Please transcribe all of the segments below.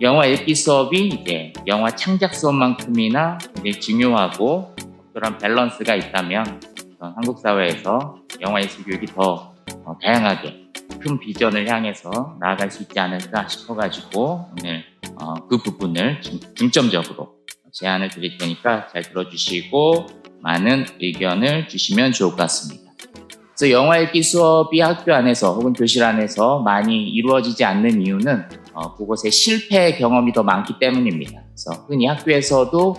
영화 읽기 수업이 이제 영화 창작 수업만큼이나 굉장히 중요하고 그런 밸런스가 있다면 전 한국 사회에서 영화 예술 교육이 더 어, 다양하게 큰 비전을 향해서 나아갈 수 있지 않을까 싶어가지고 오늘 어, 그 부분을 중- 중점적으로 제안을 드릴 테니까 잘 들어주시고 많은 의견을 주시면 좋을 것 같습니다. 그래서 영화 읽기 수업이 학교 안에서 혹은 교실 안에서 많이 이루어지지 않는 이유는 어, 그곳에 실패 경험이 더 많기 때문입니다. 그래서 흔히 학교에서도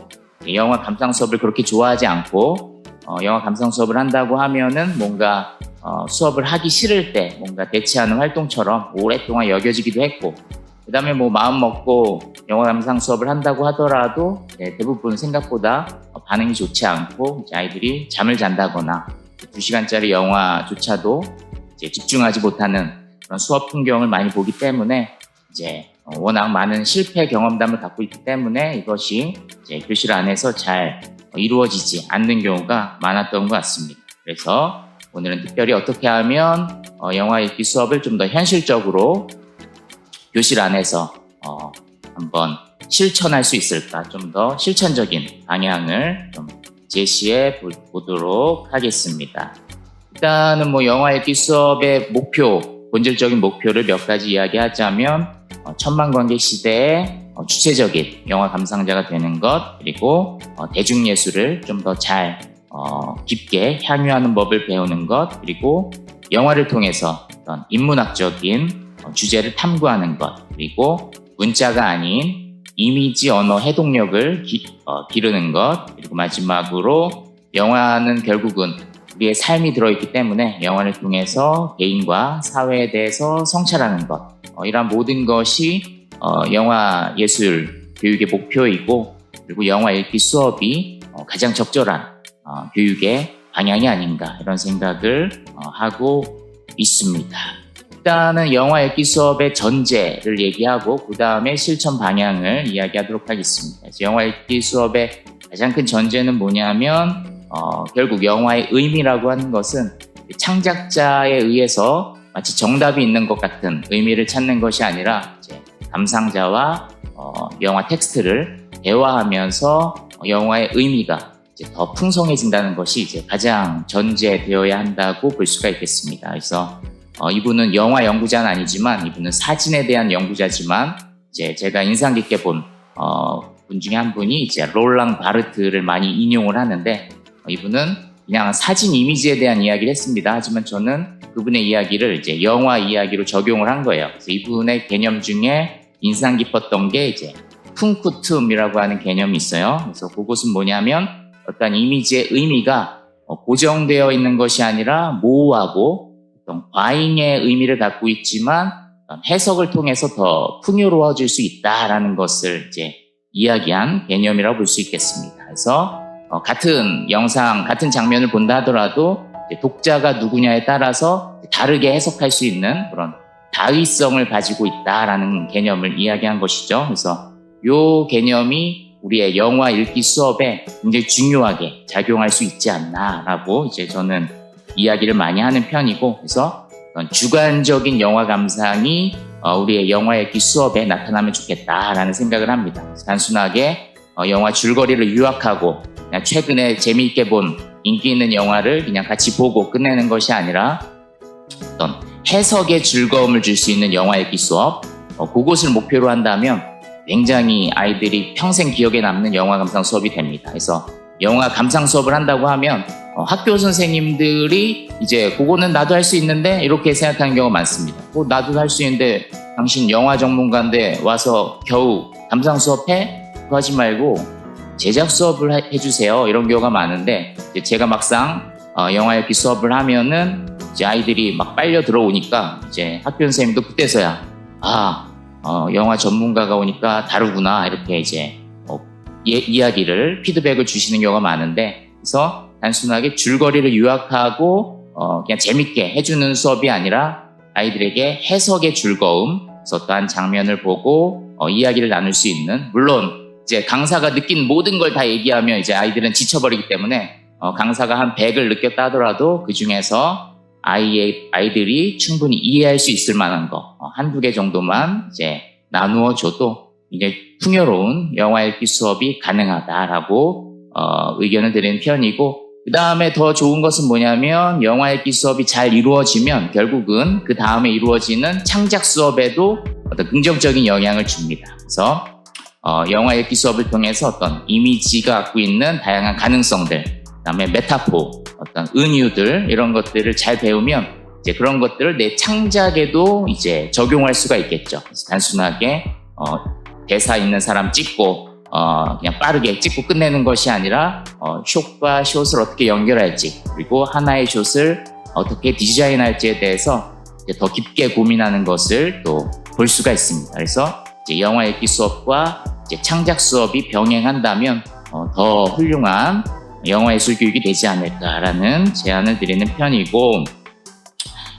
영화 감상 수업을 그렇게 좋아하지 않고 어, 영화 감상 수업을 한다고 하면은 뭔가 어, 수업을 하기 싫을 때 뭔가 대체하는 활동처럼 오랫동안 여겨지기도 했고 그 다음에 뭐 마음 먹고 영화 감상 수업을 한다고 하더라도 네, 대부분 생각보다 어, 반응이 좋지 않고 아이들이 잠을 잔다거나 두 시간짜리 영화조차도 집중하지 못하는 그런 수업 풍경을 많이 보기 때문에 이제 어, 워낙 많은 실패 경험담을 갖고 있기 때문에 이것이 이제 교실 안에서 잘 어, 이루어지지 않는 경우가 많았던 것 같습니다. 그래서 오늘은 특별히 어떻게 하면 어, 영화 읽기 수업을 좀 더 현실적으로 교실 안에서 어, 한번 실천할 수 있을까 좀 더 실천적인 방향을 좀 제시해 보- 보도록 하겠습니다. 일단은 뭐 영화 읽기 수업의 목표, 본질적인 목표를 몇 가지 이야기하자면 어, 천만 관객 시대에 어, 주체적인 영화 감상자가 되는 것 그리고 어, 대중예술을 좀 더잘 어, 깊게 향유하는 법을 배우는 것 그리고 영화를 통해서 어떤 인문학적인 어, 주제를 탐구하는 것 그리고 문자가 아닌 이미지 언어 해독력을 기, 어, 기르는 것 그리고 마지막으로 영화는 결국은 우리의 삶이 들어있기 때문에 영화를 통해서 개인과 사회에 대해서 성찰하는 것 어, 이러한 모든 것이 어, 영화 예술 교육의 목표이고 그리고 영화 읽기 수업이 어, 가장 적절한 어, 교육의 방향이 아닌가 이런 생각을 어, 하고 있습니다. 일단은 영화 읽기 수업의 전제를 얘기하고 그 다음에 실천 방향을 이야기하도록 하겠습니다. 영화 읽기 수업의 가장 큰 전제는 뭐냐면 어, 결국 영화의 의미라고 하는 것은 창작자에 의해서 마치 정답이 있는 것 같은 의미를 찾는 것이 아니라 감상자와 어, 영화 텍스트를 대화하면서 어, 영화의 의미가 더 풍성해진다는 것이 이제 가장 전제되어야 한다고 볼 수가 있겠습니다. 그래서 어, 이분은 영화 연구자는 아니지만 이분은 사진에 대한 연구자지만 이제 제가 인상 깊게 본 어, 분 중에 한 분이 이제 롤랑 바르트를 많이 인용을 하는데 어, 이분은 그냥 사진 이미지에 대한 이야기를 했습니다. 하지만 저는 그분의 이야기를 이제 영화 이야기로 적용을 한 거예요. 그래서 이분의 개념 중에 인상 깊었던 게 이제 쿵쿠툼이라고 하는 개념이 있어요. 그래서 그것은 뭐냐면 어떤 이미지의 의미가 어, 고정되어 있는 것이 아니라 모호하고 어떤 과잉의 의미를 갖고 있지만 해석을 통해서 더 풍요로워질 수 있다라는 것을 이제 이야기한 개념이라고 볼 수 있겠습니다. 그래서 어, 같은 영상, 같은 장면을 본다 하더라도 독자가 누구냐에 따라서 다르게 해석할 수 있는 그런 다의성을 가지고 있다라는 개념을 이야기한 것이죠. 그래서 이 개념이 우리의 영화 읽기 수업에 굉장히 중요하게 작용할 수 있지 않나라고 이제 저는 이야기를 많이 하는 편이고 그래서 주관적인 영화 감상이 어, 우리의 영화 읽기 수업에 나타나면 좋겠다라는 생각을 합니다. 단순하게 어, 영화 줄거리를 유학하고 최근에 재미있게 본 인기 있는 영화를 그냥 같이 보고 끝내는 것이 아니라 어떤 해석의 즐거움을 줄 수 있는 영화 읽기 수업 어, 그것을 목표로 한다면 굉장히 아이들이 평생 기억에 남는 영화 감상 수업이 됩니다. 그래서 영화 감상 수업을 한다고 하면 어, 학교 선생님들이 이제 그거는 나도 할 수 있는데 이렇게 생각하는 경우가 많습니다. 어, 나도 할 수 있는데 당신 영화 전문가인데 와서 겨우 감상 수업해? 그거 하지 말고 제작 수업을 해- 해주세요. 이런 경우가 많은데 제가 막상 어, 영화 읽기 수업을 하면은 이제 아이들이 막 빨려 들어오니까 이제 학교 선생님도 그때서야 아 어, 영화 전문가가 오니까 다르구나 이렇게 이제 어, 예- 이야기를 피드백을 주시는 경우가 많은데 그래서 단순하게 줄거리를 요약하고 어, 그냥 재밌게 해주는 수업이 아니라 아이들에게 해석의 즐거움, 그래서 어떠한 장면을 보고 어, 이야기를 나눌 수 있는 물론 이제 강사가 느낀 모든 걸 다 얘기하면 이제 아이들은 지쳐버리기 때문에 어, 강사가 한 100을 느꼈다 하더라도 그 중에서 아이의, 아이들이 충분히 이해할 수 있을 만한 거, 어, 한두 개 정도만 이제 나누어 줘도 이제 풍요로운 영화 읽기 수업이 가능하다라고 어, 의견을 드리는 편이고 그 다음에 더 좋은 것은 뭐냐면 영화 읽기 수업이 잘 이루어지면 결국은 그 다음에 이루어지는 창작 수업에도 어떤 긍정적인 영향을 줍니다. 그래서 어, 영화 읽기 수업을 통해서 어떤 이미지가 갖고 있는 다양한 가능성들, 그다음에 메타포, 어떤 은유들 이런 것들을 잘 배우면 이제 그런 것들을 내 창작에도 이제 적용할 수가 있겠죠. 단순하게 어, 대사 있는 사람 찍고 어, 그냥 빠르게 찍고 끝내는 것이 아니라 어, 숏과 숏을 어떻게 연결할지 그리고 하나의 숏을 어떻게 디자인할지에 대해서 더 깊게 고민하는 것을 또 볼 수가 있습니다. 그래서 영화 읽기 수업과 창작 수업이 병행한다면 어, 더 훌륭한 영화 예술 교육이 되지 않을까라는 제안을 드리는 편이고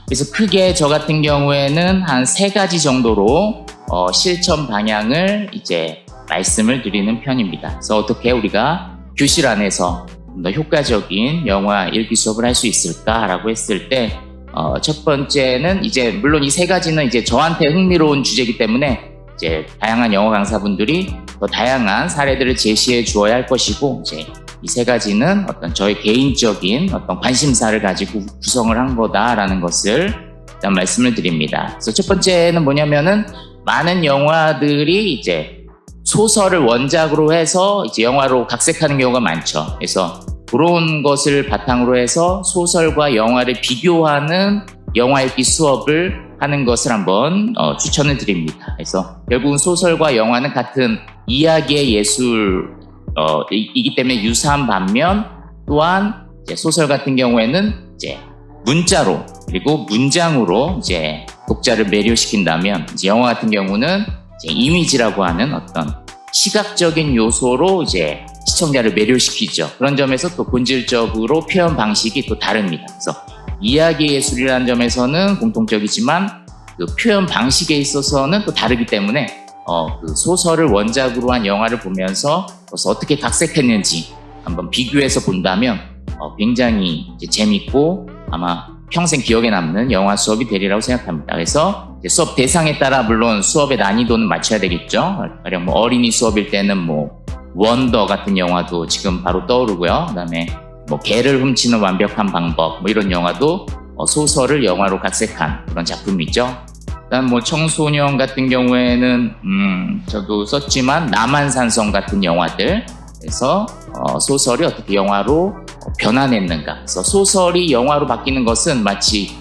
그래서 크게 저 같은 경우에는 한 세 가지 정도로 어, 실천 방향을 이제 말씀을 드리는 편입니다. 그래서 어떻게 우리가 교실 안에서 좀더 효과적인 영화 읽기 수업을 할 수 있을까라고 했을 때, 어, 첫 번째는 이제 물론 이 세 가지는 이제 저한테 흥미로운 주제이기 때문에 이제 다양한 영어 강사분들이 더 다양한 사례들을 제시해 주어야 할 것이고 이제 이 세 가지는 어떤 저의 개인적인 어떤 관심사를 가지고 구성을 한 거다라는 것을 일단 말씀을 드립니다. 그래서 첫 번째는 뭐냐면은 많은 영화들이 이제 소설을 원작으로 해서 이제 영화로 각색하는 경우가 많죠. 그래서 그런 것을 바탕으로 해서 소설과 영화를 비교하는 영화 읽기 수업을 하는 것을 한번 어, 추천을 드립니다. 그래서 결국은 소설과 영화는 같은 이야기의 예술 어, 이- 이기 때문에 유사한 반면 또한 소설 같은 경우에는 이제 문자로 그리고 문장으로 이제 독자를 매료시킨다면 이제 영화 같은 경우는 이제 이미지라고 하는 어떤 시각적인 요소로 이제 시청자를 매료시키죠. 그런 점에서 또 본질적으로 표현 방식이 또 다릅니다. 그래서 이야기 예술이라는 점에서는 공통적이지만 그 표현 방식에 있어서는 또 다르기 때문에 어, 그 소설을 원작으로 한 영화를 보면서 어떻게 각색했는지 한번 비교해서 본다면 어, 굉장히 재밌고 아마 평생 기억에 남는 영화 수업이 되리라고 생각합니다. 그래서 수업 대상에 따라 물론 수업의 난이도는 맞춰야 되겠죠. 가령 뭐 어린이 수업일 때는 뭐 원더 같은 영화도 지금 바로 떠오르고요. 그다음에 뭐 개를 훔치는 완벽한 방법 뭐 이런 영화도 어, 소설을 영화로 각색한 그런 작품이죠. 그다음 뭐 청소년 같은 경우에는 음 저도 썼지만 남한산성 같은 영화들 그래서 어, 소설이 어떻게 영화로 어, 변화냈는가. 그래서 소설이 영화로 바뀌는 것은 마치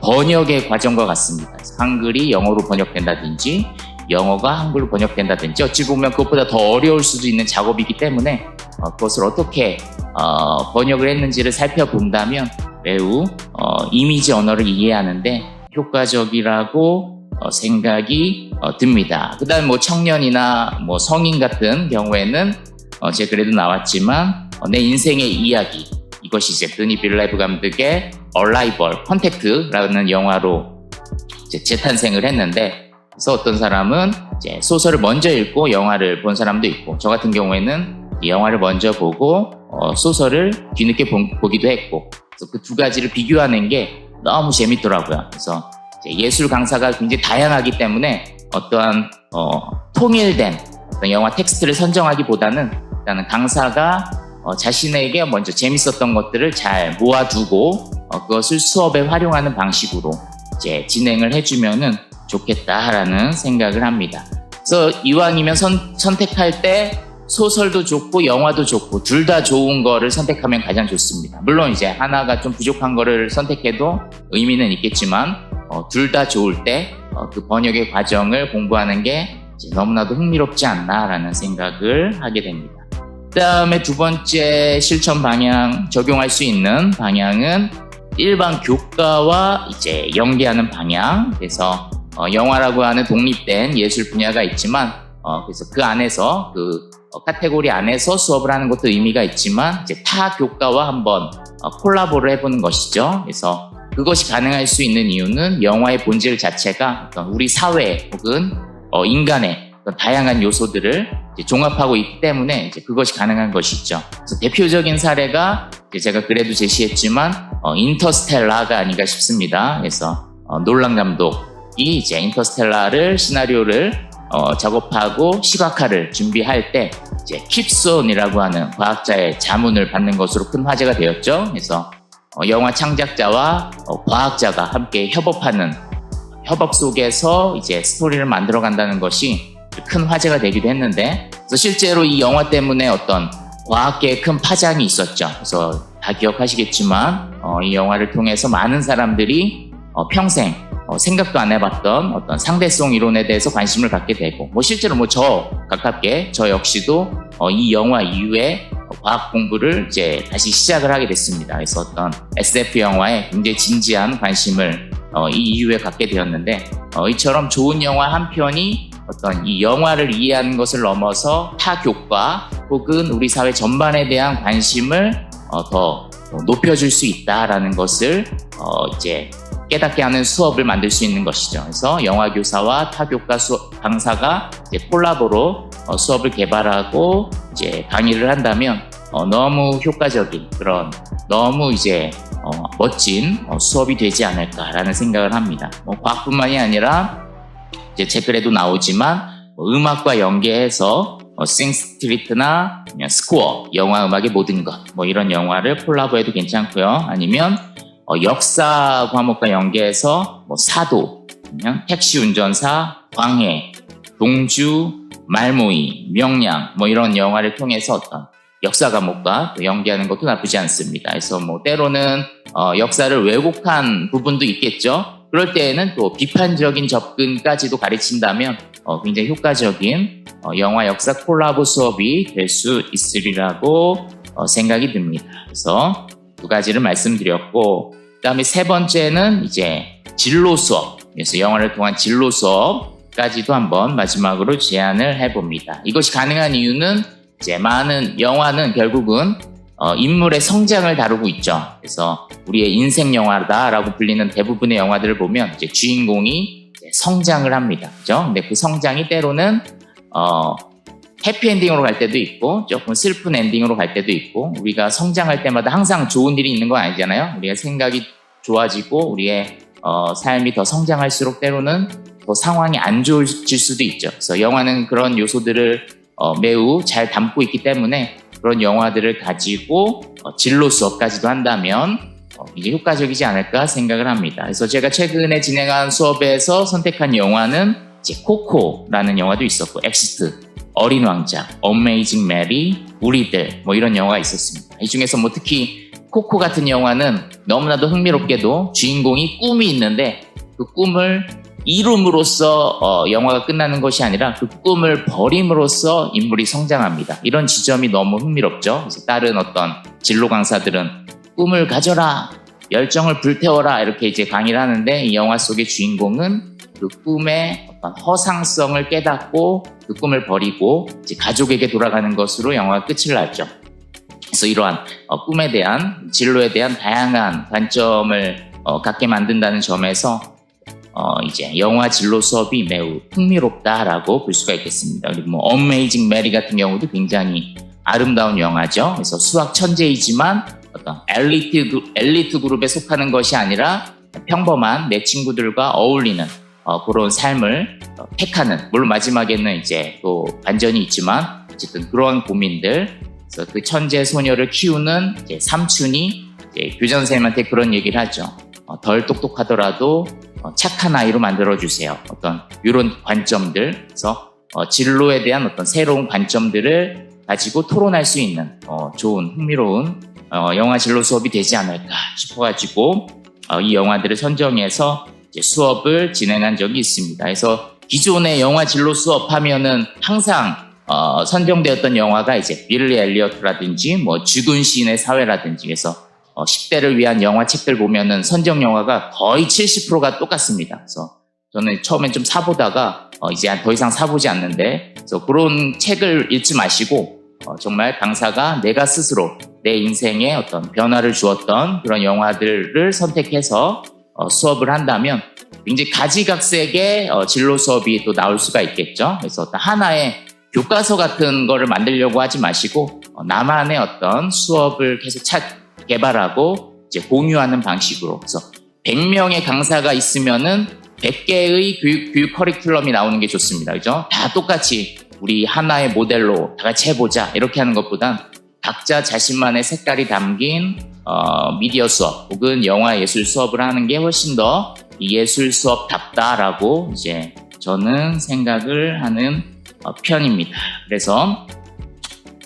번역의 과정과 같습니다. 한글이 영어로 번역된다든지 영어가 한글로 번역된다든지 어찌 보면 그것보다 더 어려울 수도 있는 작업이기 때문에 어, 그것을 어떻게 어, 번역을 했는지를 살펴본다면 매우 어, 이미지 언어를 이해하는데 효과적이라고 어, 생각이 어, 듭니다. 그다음 뭐 청년이나 뭐 성인 같은 경우에는 어, 제 글에도 나왔지만 어, 내 인생의 이야기 이것이 이제 드니 빌라이브 감독의 Arrival, Contact라는 영화로 재탄생을 했는데 그래서 어떤 사람은 소설을 먼저 읽고 영화를 본 사람도 있고 저 같은 경우에는 이 영화를 먼저 보고 어, 소설을 뒤늦게 본- 보기도 했고 그래서 그두 가지를 비교하는 게 너무 재밌더라고요. 그래서 예술 강사가 굉장히 다양하기 때문에 어떠한 어, 통일된 어떤 영화 텍스트를 선정하기보다는 일단은 강사가 어, 자신에게 먼저 재밌었던 것들을 잘 모아두고 어, 그것을 수업에 활용하는 방식으로 이제 진행을 해주면은 좋겠다라는 생각을 합니다. 그래서 이왕이면 선, 선택할 때 소설도 좋고 영화도 좋고 둘 다 좋은 거를 선택하면 가장 좋습니다. 물론 이제 하나가 좀 부족한 거를 선택해도 의미는 있겠지만 둘다 좋을 때그 번역의 과정을 공부하는 게 너무나도 흥미롭지 않나라는 생각을 하게 됩니다. 그 다음에 두 번째 실천 방향, 적용할 수 있는 방향은 일반 교과와 이제 연계하는 방향. 그래서 어, 영화라고 하는 독립된 예술 분야가 있지만, 어, 그래서 그 안에서 그 어, 카테고리 안에서 수업을 하는 것도 의미가 있지만, 이제 타 교과와 한번 어, 콜라보를 해보는 것이죠. 그래서 그것이 가능할 수 있는 이유는 영화의 본질 자체가 어떤 우리 사회 혹은 어, 인간의 다양한 요소들을 종합하고 있기 때문에 그것이 가능한 것이죠. 대표적인 사례가 제가 그래도 제시했지만 어, 인터스텔라가 아닌가 싶습니다. 그래서 어, 놀란 감독이 이제 인터스텔라를 시나리오를 어, 작업하고 시각화를 준비할 때 이제 킵손이라고 하는 과학자의 자문을 받는 것으로 큰 화제가 되었죠. 그래서 어, 영화 창작자와 어, 과학자가 함께 협업하는 협업 속에서 이제 스토리를 만들어 간다는 것이 큰 화제가 되기도 했는데 그래서 실제로 이 영화 때문에 어떤 과학계에 큰 파장이 있었죠. 그래서 다 기억하시겠지만 어, 이 영화를 통해서 많은 사람들이 어, 평생 어, 생각도 안 해봤던 어떤 상대성 이론에 대해서 관심을 갖게 되고 뭐 실제로 뭐 저 가깝게 저 역시도 어, 이 영화 이후에 과학 공부를 이제 다시 시작을 하게 됐습니다. 그래서 어떤 SF 영화에 굉장히 진지한 관심을 어, 이 이후에 갖게 되었는데 어, 이처럼 좋은 영화 한 편이 어떤 이 영화를 이해하는 것을 넘어서 타 교과 혹은 우리 사회 전반에 대한 관심을 어, 더 높여줄 수 있다라는 것을 어, 이제 깨닫게 하는 수업을 만들 수 있는 것이죠. 그래서 영화 교사와 타 교과 수업, 강사가 이제 콜라보로 어, 수업을 개발하고 이제 강의를 한다면 어, 너무 효과적인 그런 너무 이제 어, 멋진 어, 수업이 되지 않을까라는 생각을 합니다. 뭐 과학뿐만이 아니라 이제 책글에도 나오지만 뭐 음악과 연계해서 어, 싱스트리트나 스코어, 영화 음악의 모든 것, 뭐 이런 영화를 콜라보해도 괜찮고요. 아니면 어, 역사 과목과 연계해서 뭐 사도, 택시 운전사, 광해, 동주, 말모이, 명량 뭐 이런 영화를 통해서 어떤 역사 과목과 또 연계하는 것도 나쁘지 않습니다. 그래서 뭐 때로는 어, 역사를 왜곡한 부분도 있겠죠. 그럴 때에는 또 비판적인 접근까지도 가르친다면 어, 굉장히 효과적인 어, 영화 역사 콜라보 수업이 될 수 있으리라고 어, 생각이 듭니다. 그래서 두 가지를 말씀드렸고 그다음에 세 번째는 이제 진로 수업. 그래서 영화를 통한 진로 수업까지도 한번 마지막으로 제안을 해봅니다. 이것이 가능한 이유는 이제 많은 영화는 결국은 어, 인물의 성장을 다루고 있죠. 그래서 우리의 인생 영화다라고 불리는 대부분의 영화들을 보면 이제 주인공이 이제 성장을 합니다. 그죠? 근데 그 성장이 때로는 어, 해피엔딩으로 갈 때도 있고 조금 슬픈 엔딩으로 갈 때도 있고 우리가 성장할 때마다 항상 좋은 일이 있는 건 아니잖아요. 우리가 생각이 좋아지고 우리의 어, 삶이 더 성장할수록 때로는 더 상황이 안 좋아질 수도 있죠. 그래서 영화는 그런 요소들을 어, 매우 잘 담고 있기 때문에 그런 영화들을 가지고 어, 진로 수업까지도 한다면 어, 이제 효과적이지 않을까 생각을 합니다. 그래서 제가 최근에 진행한 수업에서 선택한 영화는 이제 코코라는 영화도 있었고 엑스트 어린 왕자, 어메이징 메리, 우리들 뭐 이런 영화가 있었습니다. 이 중에서 뭐 특히 코코 같은 영화는 너무나도 흥미롭게도 주인공이 꿈이 있는데 그 꿈을 이룸으로써 어, 영화가 끝나는 것이 아니라 그 꿈을 버림으로써 인물이 성장합니다. 이런 지점이 너무 흥미롭죠. 그래서 다른 어떤 진로 강사들은 꿈을 가져라, 열정을 불태워라 이렇게 이제 강의를 하는데 이 영화 속의 주인공은 그 꿈의 어떤 허상성을 깨닫고 그 꿈을 버리고 이제 가족에게 돌아가는 것으로 영화가 끝을 났죠. 그래서 이러한 어, 꿈에 대한 진로에 대한 다양한 관점을 어, 갖게 만든다는 점에서 어, 이제 영화 진로 수업이 매우 흥미롭다라고 볼 수가 있겠습니다. 그리고 뭐 어메이징 메리 같은 경우도 굉장히 아름다운 영화죠. 그래서 수학 천재이지만 어떤 엘리트 그- 엘리트 그룹에 속하는 것이 아니라 평범한 내 친구들과 어울리는 어, 그런 삶을 어, 택하는 물론 마지막에는 이제 또 반전이 있지만 어쨌든 그러한 고민들 그래서 그 천재 소녀를 키우는 이제 삼촌이 이제 교장 선생님한테 그런 얘기를 하죠. 어, 덜 똑똑하더라도 어, 착한 아이로 만들어 주세요. 어떤 이런 관점들, 그래서 어, 진로에 대한 어떤 새로운 관점들을 가지고 토론할 수 있는 어, 좋은 흥미로운 어, 영화 진로 수업이 되지 않을까 싶어가지고 어, 이 영화들을 선정해서 수업을 진행한 적이 있습니다. 그래서 기존의 영화 진로 수업 하면은 항상 어, 선정되었던 영화가 이제 빌리 엘리어트라든지 뭐 죽은 시인의 사회라든지 그래서 어, 10대를 위한 영화 책들 보면은 선정 영화가 거의 70%가 똑같습니다. 그래서 저는 처음엔 좀 사보다가 어, 이제 더 이상 사보지 않는데 그래서 그런 책을 읽지 마시고 어, 정말 강사가 내가 스스로 내 인생에 어떤 변화를 주었던 그런 영화들을 선택해서 어, 수업을 한다면 굉장히 가지각색의 어, 진로 수업이 또 나올 수가 있겠죠. 그래서 하나의 교과서 같은 거를 만들려고 하지 마시고 어, 나만의 어떤 수업을 계속 찾 개발하고 이제 공유하는 방식으로 그래서 100명의 강사가 있으면은 100개의 교육, 교육 커리큘럼이 나오는 게 좋습니다. 그죠? 다 똑같이 우리 하나의 모델로 다 같이 해보자. 이렇게 하는 것보단 각자 자신만의 색깔이 담긴 어, 미디어 수업 혹은 영화 예술 수업을 하는 게 훨씬 더 예술 수업답다라고 이제 저는 생각을 하는 어, 편입니다. 그래서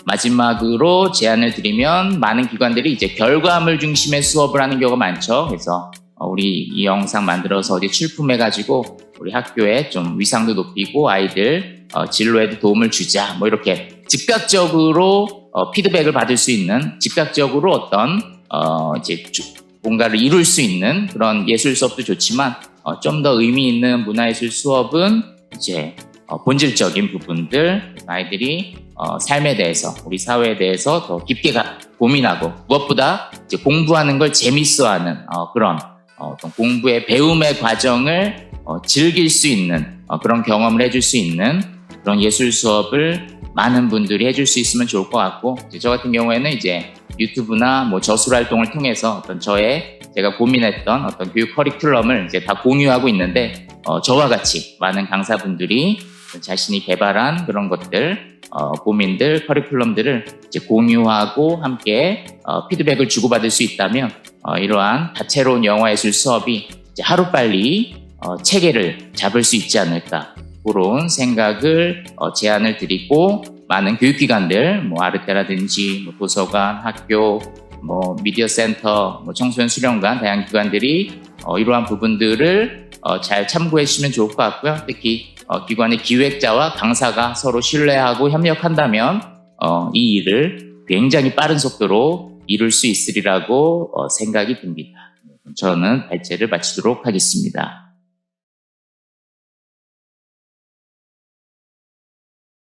마지막으로 제안을 드리면 많은 기관들이 이제 결과물 중심의 수업을 하는 경우가 많죠. 그래서 어, 우리 이 영상 만들어서 어디 출품해가지고 우리 학교에 좀 위상도 높이고 아이들 어, 진로에도 도움을 주자. 뭐 이렇게 즉각적으로 어, 피드백을 받을 수 있는 즉각적으로 어떤 어, 이제 주- 뭔가를 이룰 수 있는 그런 예술 수업도 좋지만 어, 좀 더 의미 있는 문화예술 수업은 이제 어, 본질적인 부분들 아이들이 어, 삶에 대해서 우리 사회에 대해서 더 깊게 가- 고민하고 무엇보다 이제 공부하는 걸 재밌어하는 어, 그런 어, 떤 공부의 배움의 과정을 어, 즐길 수 있는 어, 그런 경험을 해줄 수 있는 그런 예술 수업을 많은 분들이 해줄 수 있으면 좋을 것 같고 저 같은 경우에는 이제 유튜브나 뭐 저술 활동을 통해서 어떤 저의 제가 고민했던 어떤 교육 커리큘럼을 이제 다 공유하고 있는데 어, 저와 같이 많은 강사분들이 자신이 개발한 그런 것들 어, 고민들 커리큘럼들을 이제 공유하고 함께 어, 피드백을 주고받을 수 있다면 어, 이러한 다채로운 영화예술 수업이 이제 하루빨리 어, 체계를 잡을 수 있지 않을까 그런 생각을 어, 제안을 드리고 많은 교육기관들 뭐 아르테라든지 뭐 도서관, 학교, 뭐 미디어 센터, 뭐 청소년 수련관 다양한 기관들이 어, 이러한 부분들을 어, 잘 참고해 주시면 좋을 것 같고요. 특히 어, 기관의 기획자와 강사가 서로 신뢰하고 협력한다면 어, 이 일을 굉장히 빠른 속도로 이룰 수 있으리라고 어, 생각이 듭니다. 저는 발제를 마치도록 하겠습니다.